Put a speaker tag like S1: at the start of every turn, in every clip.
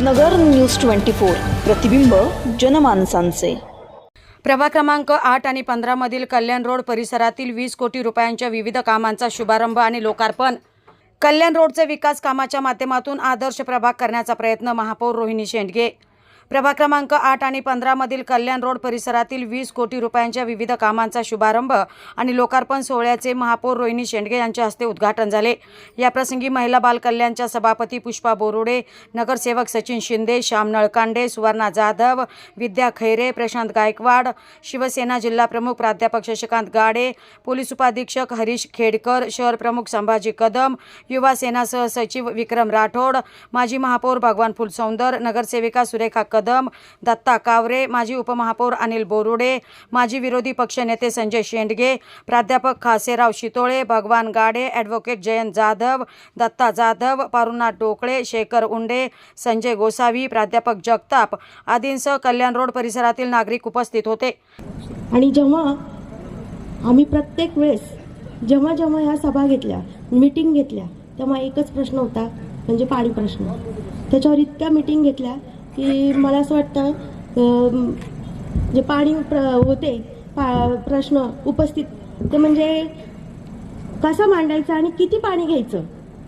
S1: नगर news twenty four. प्रतिबिंब जनमानसांचे.
S2: प्रभाग क्रमांक आठ आणि पंधरामधील कल्याण रोड परिसरातील वीस कोटी रुपयांच्या विविध कामांचा शुभारंभ आणि लोकार्पण. कल्याण रोडचे विकास कामाच्या माध्यमातून आदर्श प्रभाग करण्याचा प्रयत्न महापौर रोहिणी शेंडगे. प्रभाग क्रमांक आठ आणि पंधरामधील कल्याण रोड परिसरातील वीस कोटी रुपयांच्या विविध कामांचा शुभारंभ आणि लोकार्पण सोहळ्याचे महापौर रोहिणी शेंडगे यांच्या हस्ते उद्घाटन झाले. याप्रसंगी महिला बालकल्याणच्या सभापती पुष्पा बोरुडे नगरसेवक सचिन शिंदे श्याम नळकांडे सुवर्णा जाधव विद्या खैरे प्रशांत गायकवाड शिवसेना जिल्हा प्रमुख प्राध्यापक शशिकांत गाडे पोलीस उपाधीक्षक हरीश खेडकर शहर प्रमुख संभाजी कदम युवा सेना सहसचिव विक्रम राठोड माजी महापौर भगवान फुलसौंदर नगरसेविका सुरेखा कदम दत्ता कावरे माजी उपमहापौर अनिल बोरुडे माजी विरोधी पक्षनेते संजय शेंडगे प्राध्यापक खासेराव शितोळे भगवान गाडे ॲडव्होकेट जयंत जाधव दत्ता जाधव पारुनाथ डोकळे शेखर उंडे संजय गोसावी प्राध्यापक जगताप आदींसह कल्याण रोड परिसरातील नागरिक उपस्थित होते.
S3: आणि जेव्हा आम्ही प्रत्येक वेळेस जेव्हा जेव्हा ह्या सभा घेतल्या मीटिंग घेतल्या तेव्हा एकच प्रश्न होता म्हणजे पाणी प्रश्न. त्याच्यावर इतक्या मीटिंग घेतल्या की मला असं वाटतं जे पाणी प्र होते पा प्रश्न उपस्थित ते म्हणजे कसं मांडायचं आणि किती पाणी घ्यायचं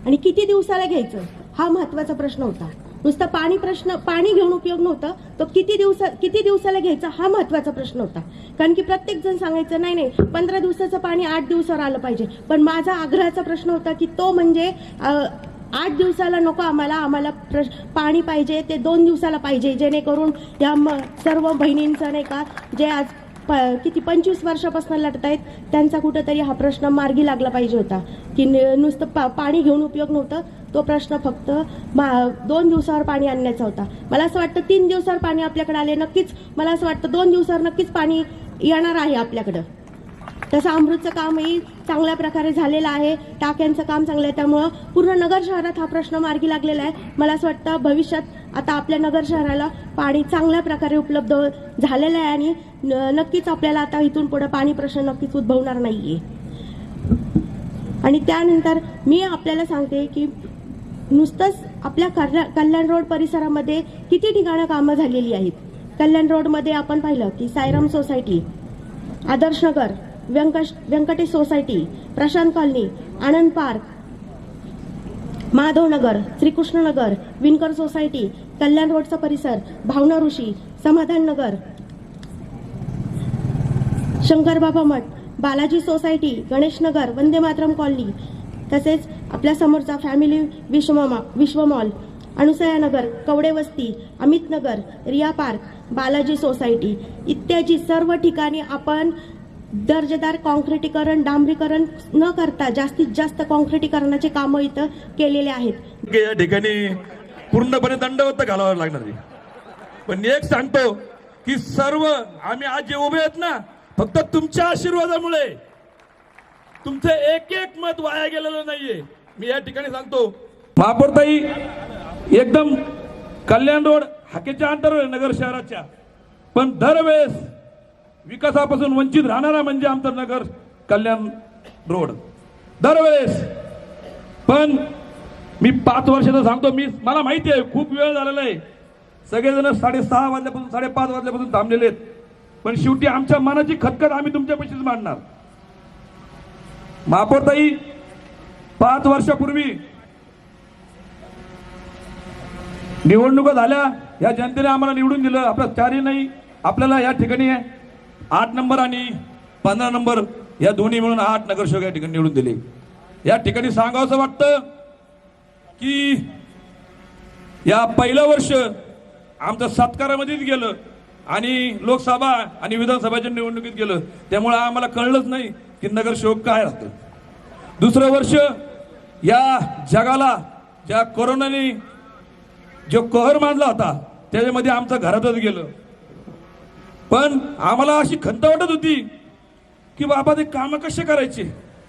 S3: आणि किती दिवसाला घ्यायचं हा महत्त्वाचा प्रश्न होता. नुसता पाणी प्रश्न पाणी घेऊन उपयोग नव्हता तो किती दिवसा किती दिवसाला घ्यायचा हा महत्त्वाचा प्रश्न होता. कारण की प्रत्येक जण सांगायचं नाही नाही पंधरा दिवसाचं पाणी आठ दिवसावर आलं पाहिजे. पण माझा आग्रहाचा प्रश्न होता की तो म्हणजे आठ दिवसाला नको आम्हाला आम्हाला प्र पाणी पाहिजे ते दोन दिवसाला पाहिजे जेणेकरून या म सर्व बहिणींचं नाही का जे आज प किती पंचवीस वर्षापासून लढत आहेत त्यांचा कुठंतरी हा प्रश्न मार्गी लागला पाहिजे होता. की नुसतं पा पाणी घेऊन उपयोग नव्हतं तो प्रश्न फक्त मा दोन दिवसावर पाणी आणण्याचा होता. मला असं वाटतं तीन दिवसावर पाणी आपल्याकडे आले नक्कीच मला असं वाटतं दोन दिवसावर नक्कीच पाणी येणार आहे आपल्याकडं. तसं अमृतचं कामही चांगल्या प्रकारे झालेलं आहे टाक्यांचं काम चांगलं आहे त्यामुळं पूर्ण नगर शहरात हा प्रश्न मार्गी लागलेला आहे. मला असं वाटतं भविष्यात आता आपल्या नगर शहराला पाणी चांगल्या प्रकारे उपलब्ध झालेलं आहे आणि न- नक्कीच आपल्याला आता इथून पुढे पाणी प्रश्न नक्कीच उद्भवणार नाहीये. आणि त्यानंतर मी आपल्याला सांगते की नुसतंच आपल्या कल्या- कल्याण रोड परिसरामध्ये किती ठिकाणं कामं झालेली आहेत. कल्याण रोडमध्ये आपण पाहिलं की Sairam society Adarsh Nagar व्यंकश Venkatesh society Prashant colony Anand park Madhavnagar Shrikrishnanagar Vinkar society Kalyan रोडचा परिसर भावना ऋषी समाधान नगर शंकरबाबा मठ बालाजी सोसायटी गणेशनगर वंदे मातरम कॉलनी तसेच आपल्या समोरचा फॅमिली विश्वमा विश्व mall Anusayanagar Kawade Vasti Amit Nagar Riya park Balaji society. इत्यादी सर्व ठिकाणी आपण दर्जेदार कॉन्क्रिटीकरण डांबरीकरण न करता जास्तीत जास्त कॉन्क्रिटीकरणाचे कामं इथं केलेले आहेत.
S4: या ठिकाणी पूर्णपणे दंडवत घालावं लागणार आहे. पण एक सांगतो की सर्व आम्ही आज जे उभे आहेत ना फक्त तुमच्या आशीर्वादामुळे. तुमचं एक एक मत वाया गेलेलं नाहीये. मी या ठिकाणी सांगतो महापौरताई एकदम कल्याण रोड हाकेच्या अंतर्गत नगर शहराच्या. पण दरवेळेस विकासापासून वंचित राहणारा म्हणजे आमचं नगर कल्याण रोड. दरवेळेस पण मी पाच वर्षाचं सांगतो मी मला माहिती आहे खूप वेळ झालेला आहे. सगळेजण साडेसहा वाजल्यापासून साडेपाच वाजल्यापासून थांबलेले आहेत. पण शेवटी आमच्या मनाची खतखत आम्ही तुमच्या पैशीच मांडणार. महापौरताई पाच वर्षापूर्वी निवडणुका झाल्या या जनतेने आम्हाला निवडून दिलं. आपलं चारही नाही आपल्याला या ठिकाणी आठ नंबर आणि पंधरा नंबर या दोन्ही मिळून आठ नगरसेवक या ठिकाणी निवडून दिले. या ठिकाणी सांगावंसं वाटतं की या पहिलं वर्ष आमचं सत्कारामध्येच गेलं आणि लोकसभा आणि विधानसभाच्या निवडणुकीत गेलं. त्यामुळे आम्हाला कळलंच नाही की नगरसेवक काय राहतं दुसरं वर्ष या जगाला ज्या कोरोनाने जो कहर मानला होता त्याच्यामध्ये आमचं घरातच गेलं. पण आम्हाला अशी खंत वाटत होती की बाबा ते कामं कसे करायचे?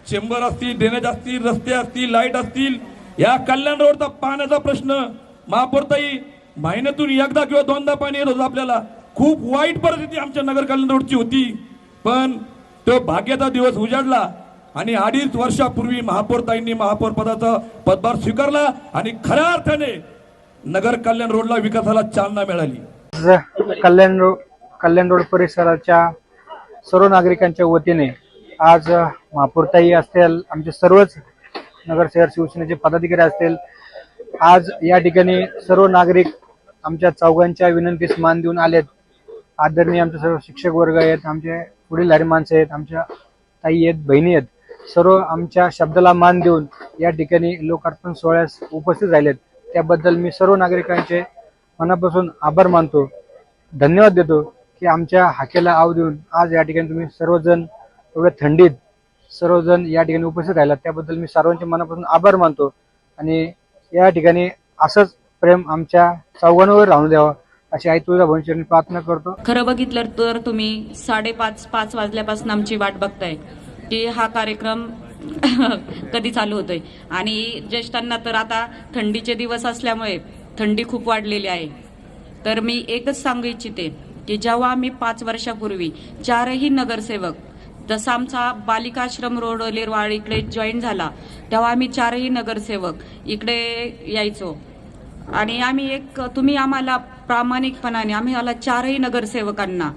S4: चेंबर असतील ड्रेनेज असतील रस्ते असतील लाइट असतील या कल्याण रोडचा पाण्याचा प्रश्न महापौरताई महिन्यातून एकदा किंवा दोनदा पाणी येत होतं आपल्याला. खूप वाईट परिस्थिती आमच्या नगर कल्याण रोडची होती. पण तो भाग्याचा दिवस उजाडला आणि अडीच वर्षापूर्वी महापौरताईंनी महापौर पदाचा पदभार स्वीकारला आणि खऱ्या अर्थाने नगर कल्याण रोडला विकासाला चालना मिळाली.
S5: कल्याण रोड कल्याण रोड परिसराच्या सर्व नागरिकांच्या वतीने आज महापौरताई असतील आमचे सर्वच नगरसेवक शिवसेनेचे पदाधिकारी असतील आज या ठिकाणी सर्व नागरिक आमच्या चौघांच्या विनंतीस मान देऊन आलेत. आदरणीय आमचे सर्व शिक्षक वर्ग आहेत आमचे पुढील माणसं आहेत आमच्या ताई आहेत बहिणी आहेत सर्व आमच्या शब्दाला मान देऊन या ठिकाणी लोकार्पण सोहळ्यास उपस्थित राहिलेत. त्याबद्दल मी सर्व नागरिकांचे मनापासून आभार मानतो. धन्यवाद देतो. की आमच्या हाकेला आव देऊन आज या ठिकाणी तुम्ही सर्वजण एवढ्या थंडीत सर्वजण या ठिकाणी उपस्थित राहिलात. त्याबद्दल मी सर्वांच्या मनापासून आभार मानतो आणि या ठिकाणी असंच प्रेम आमच्या चौघांवर राहून द्यावं अशी आई तुझ्या भविष्याने प्रार्थना करतो.
S6: खरं बघितलं तर तुम्ही साडेपाच पाच वाजल्यापासून आमची वाट बघताय. की हा कार्यक्रम कधी चालू होतोय? आणि ज्येष्ठांना तर आता थंडीचे दिवस असल्यामुळे थंडी खूप वाढलेली आहे. तर मी एकच सांगू इच्छिते की जेव्हा आम्ही पाच वर्षापूर्वी चारही नगरसेवक जसा आमचा बालिकाश्रम रोड लेरवाड इकडे जॉईन झाला तेव्हा आम्ही चारही नगरसेवक इकडे यायचो. आणि आम्ही एक तुम्ही आम्हाला प्रामाणिकपणाने आम्ही आला चारही नगरसेवकांना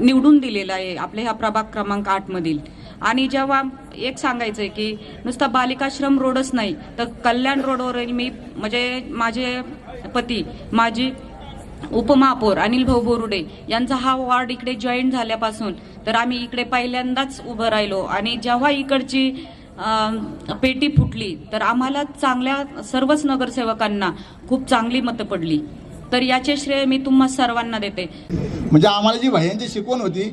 S6: निवडून दिलेलं आहे आपल्या ह्या प्रभाग क्रमांक आठमधील आणि जेव्हा एक सांगायचं आहे की नुसता बालिकाश्रम रोडच नाही तर कल्याण रोडवर मी म्हणजे माझे पती माझी उपमहापौर अनिल भाऊ बोरुडे यांचा हा वॉर्ड इकडे जॉईन झाल्यापासून तर आम्ही इकडे पहिल्यांदाच उभं राहिलो. आणि जेव्हा इकडची पेटी फुटली तर आम्हाला चांगल्या सर्वच नगरसेवकांना खूप चांगली मतं पडली. तर याचे श्रेय मी तुम्हा सर्वांना देते.
S7: म्हणजे आम्हाला जी भयांची शिकवण होती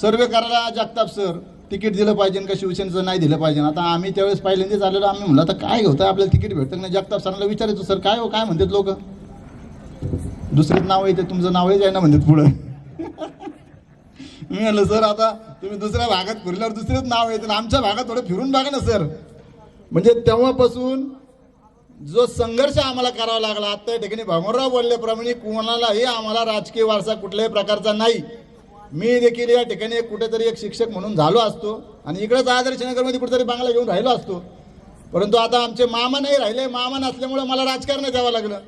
S7: सर्वे करायला जगताप सर तिकीट दिलं पाहिजे का शिवसेनेचं नाही दिलं पाहिजे? आता आम्ही त्यावेळेस पहिल्यांदाच आलेलो आम्ही म्हणलं आता काय होतं आपल्याला तिकीट भेटतं नाही? जगताप सरांना विचारायचो सर काय हो? काय म्हणतात लोक? दुसरंच नाव येते तुमचं नावच आहे ना म्हणतात पुढं. मी म्हणलं सर आता तुम्ही दुसऱ्या भागात फिरल्यावर दुसरेच नाव येतं आमच्या भागात थोडं फिरून बघा ना सर. म्हणजे तेव्हापासून जो संघर्ष आम्हाला करावा लागला आता या ठिकाणी भामराव बोलल्याप्रमाणे कोणालाही आम्हाला राजकीय वारसा कुठल्याही प्रकारचा नाही. मी देखील या ठिकाणी एक कुठेतरी एक शिक्षक म्हणून झालो असतो आणि इकडेच आदर्श नगरमध्ये कुठेतरी बांगला घेऊन राहिलो असतो. परंतु आता आमचे मामा नाही राहिले मामा नसल्यामुळं मला राजकारण द्यावं लागलं.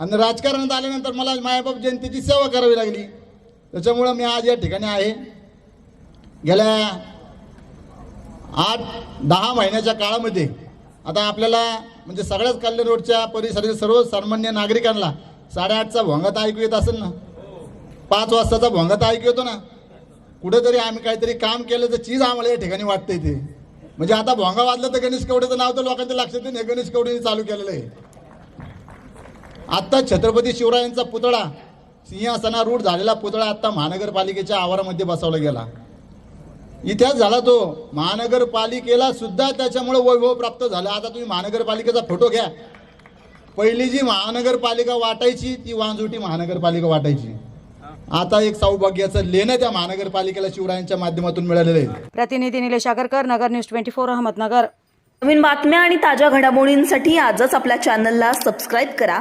S7: आणि राजकारणात आल्यानंतर मला मायाबाप जनतेची सेवा करावी लागली. त्याच्यामुळं मी आज या ठिकाणी आहे. गेल्या आठ दहा महिन्याच्या काळामध्ये आता आपल्याला म्हणजे सगळ्याच कल्याण रोडच्या परिसरातील सर्व सामान्य नागरिकांना साडेआठचा भोंगा तर ऐकू येत असेल ना? पाच वाजताचा भोंगा ऐकू येतो ना? कुठेतरी आम्ही काहीतरी काम केलं तर चीज आम्हाला या ठिकाणी वाटतंय ते. म्हणजे आता भोंगा वाजलं तर गणेश कवडेचं नाव तर लोकांच्या लक्षात येईल हे गणेश कवडेने चालू केलेलं आहे. आत्ता छत्रपती शिवरायांचा पुतळा सिंहासनारूढ झालेला पुतळा आत्ता महानगरपालिकेच्या आवारामध्ये बसवला गेला. इतिहास झाला तो. महानगरपालिकेला सुद्धा त्याच्यामुळे वैभव प्राप्त झालं. आता तुम्ही महानगरपालिकेचा फोटो घ्या. पहिली जी महानगरपालिका वाटायची ती वांजुटी महानगरपालिका वाटायची. आता एक सौभाग्याचं लेणं त्या महानगरपालिकेला शिवरायांच्या माध्यमातून मिळालेलं आहे.
S2: प्रतिनिधी Nilesh Agarkar Nagar news twenty four Ahmednagar.
S1: नवीन बातम्या आणि ताज्या घडामोडींसाठी आजच आपल्या चॅनलला सबस्क्राईब करा.